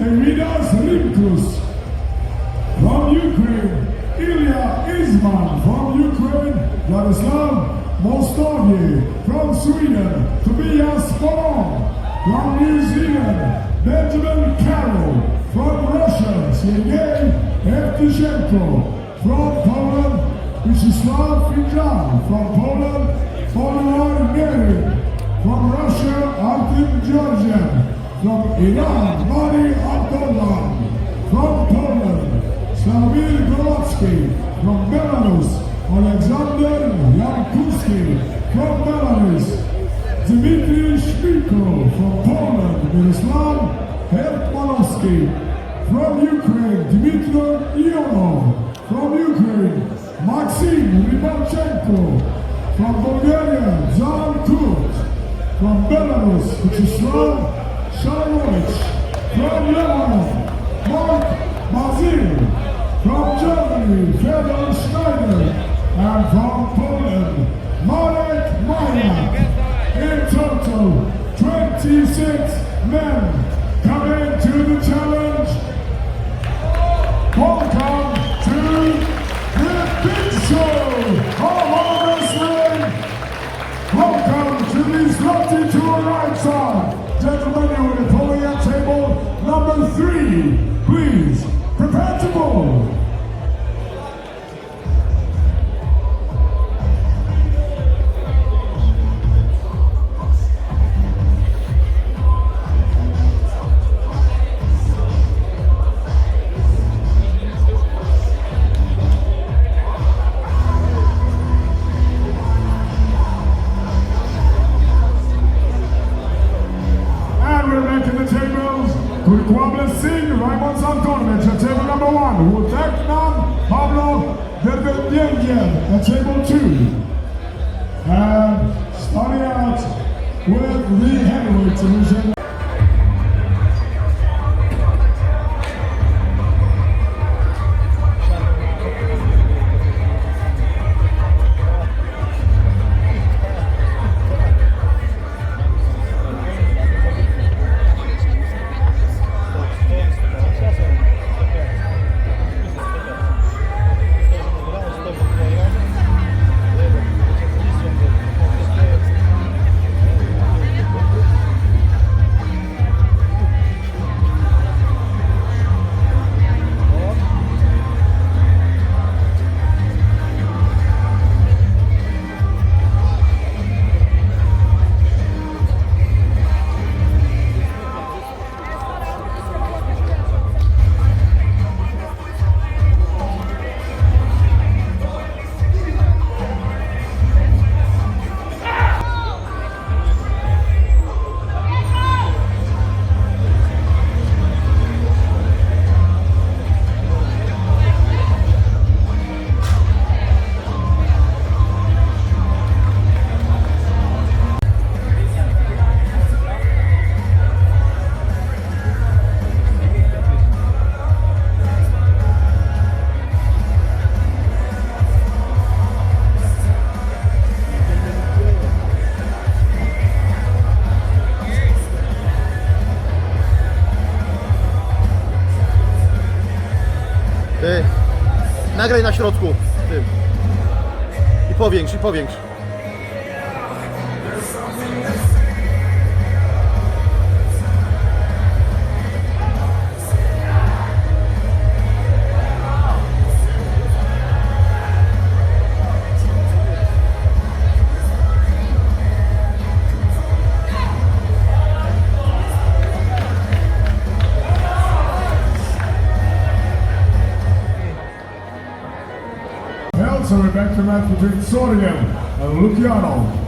Evidas Rimkus. From Ukraine, Ilya Isman. From Ukraine, Vladislav Mostovi. From Sweden, Tobias Sporong. From New Zealand, Benjamin Carroll. From Russia, Sergei Evtushenko. From Poland, Vyacheslav Fidjan. From Poland, From Iran, Mari Abdullah. From Poland, Slavir Golovsky. From Belarus, Alexander Yankuski. From Belarus, Dmitry Shmiko. From Poland, Miroslav Hertmanowski. From Ukraine, Dmitry Ionov. From Ukraine, Maxim Rybachenko. From Bulgaria, Jan Kurt. From Belarus, Vyacheslav Shalomovich. From Lebanon, Mark Bazil. From Germany, Fedor Schneider. And from Poland, Marek Mayak. In total, 26 men coming to the challenge. Welcome to the big show of wrestling. Welcome to the Slotty Tour number three. Wuteknam Pablo Derbendiev at table two. And starting out with the heavyweight division. Nagraj na środku. I powiększ, i powiększ. Back to match between Sorian and Luciano.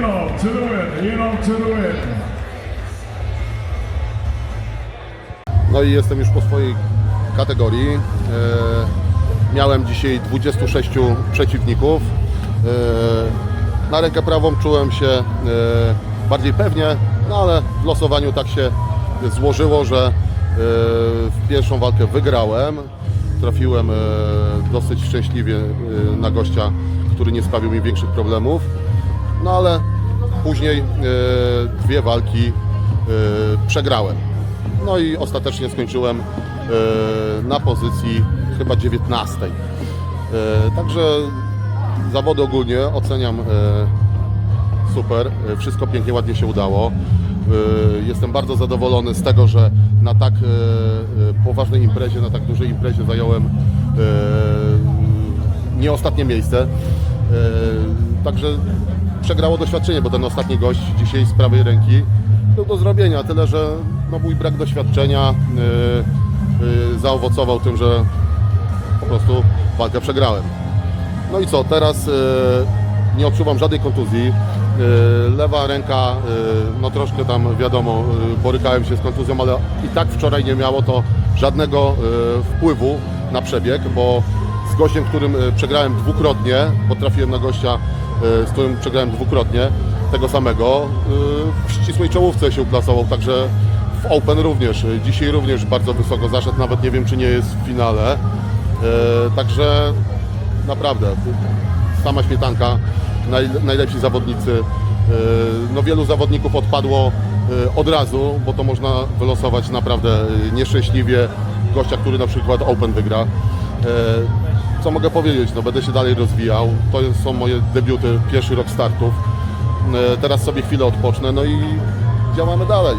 To the win. To the win. No i jestem już po swojej kategorii. E, miałem dzisiaj 26 przeciwników. E, na rękę prawą czułem się e, bardziej pewnie, no ale w losowaniu tak się złożyło, że w pierwszą walkę wygrałem. Trafiłem dosyć szczęśliwie na gościa, który nie sprawił mi większych problemów. No ale później e, dwie walki e, przegrałem. No i ostatecznie skończyłem e, na pozycji chyba 19. E, Także zawody ogólnie oceniam super. Wszystko pięknie, ładnie się udało. Jestem bardzo zadowolony z tego, że na tak poważnej imprezie, na tak dużej imprezie zająłem nie ostatnie miejsce. Także przegrało doświadczenie, bo ten ostatni gość dzisiaj z prawej ręki był do zrobienia. Tyle, że no, mój brak doświadczenia e, e, zaowocował tym, że po prostu walkę przegrałem. No i co, teraz e, nie odczuwam żadnej kontuzji. E, lewa ręka, e, no troszkę tam wiadomo, e, borykałem się z kontuzją, ale i tak wczoraj nie miało to żadnego e, wpływu na przebieg, bo z gościem, którym e, przegrałem dwukrotnie, bo trafiłem na gościa, z którym przegrałem dwukrotnie, tego samego, e, w ścisłej czołówce się uplasował, także w Open również, dzisiaj również bardzo wysoko zaszedł, nawet nie wiem czy nie jest w finale. E, Także naprawdę sama śmietanka, naj, najlepsi zawodnicy. No wielu zawodników odpadło od razu, bo to można wylosować naprawdę nieszczęśliwie gościa, który na przykład Open wygra. Co mogę powiedzieć? No będę się dalej rozwijał. To są moje debiuty, pierwszy rok startów. Yy, Teraz sobie chwilę odpocznę, no i działamy dalej.